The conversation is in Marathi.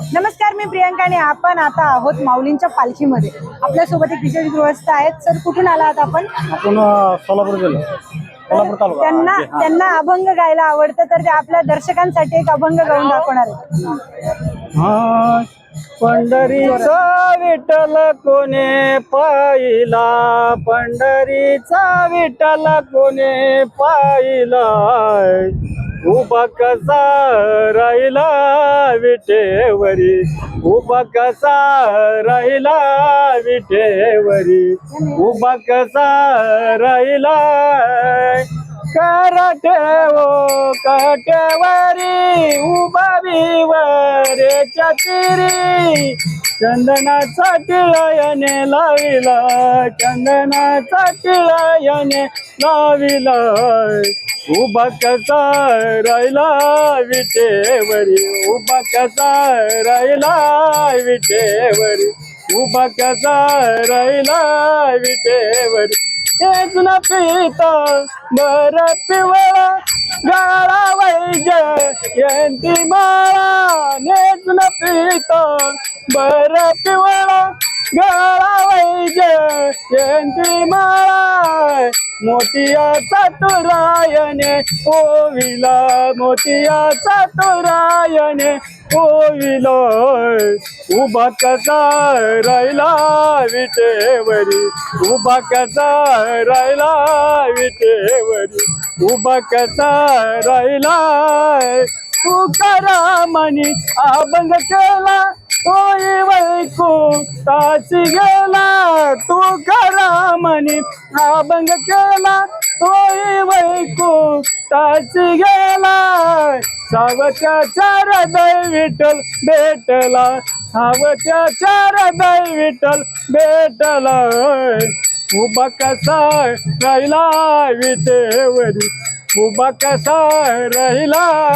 नमस्कार मी प्रियंका आणि आपण आता आहोत माऊलींच्या पालखीमध्ये. आपल्यासोबत एक विशेष गृहस्थ आहेत. सर कुठून आला आहात आपण आपण सोलापूर जिल्हा. सोलापूर तालुका. त्यांना. त्यांना अभंग गायला आवडतं. तर ते आपल्या दर्शकांसाठी एक अभंग गाऊन दाखवणार आहेत. हा. पंढरीचा विठ्ठल कोणे पाहिला? पंढरीचा विठ्ठल कोणे पाहिला? उभा कसा राहिला विठेवरी? उभा कसा राहिला विठेवरी? उभा कसा राहिला? कराटेवो काट्यावरी उभा विवरेच्या तिरी. चंदनाचा टिळायने लाविला चंदनाचा टिळायने लाविला. उभा कसा राहिला विटेवरी? उभा कसा राहिला विटेवरी? उभा कसा राहिला विटेवरी? हेच न पिता बर पिवळा गाळा वैजय यंती माळा नेच न पिता बर पिवळा गाळा वैजय यंती माळा मोतियाचा तुरायने ओविला मोतियाचा तुरायने ओविला उभा कसा राहिला विटेवरी उभा कसा राहिला विटेवरी उभा कसा राहिला तू करा मनी अभंग केला तोय वैकू ताची गेला तू करा मनी अभंग केला तोय वैकू ताची गेला. सावच्या चार दै विठ्ठल भेटला सावच्या चार दै विठ्ठल भेटला. उभा कसा राहिला विटेवरी उभा कसा राहिला?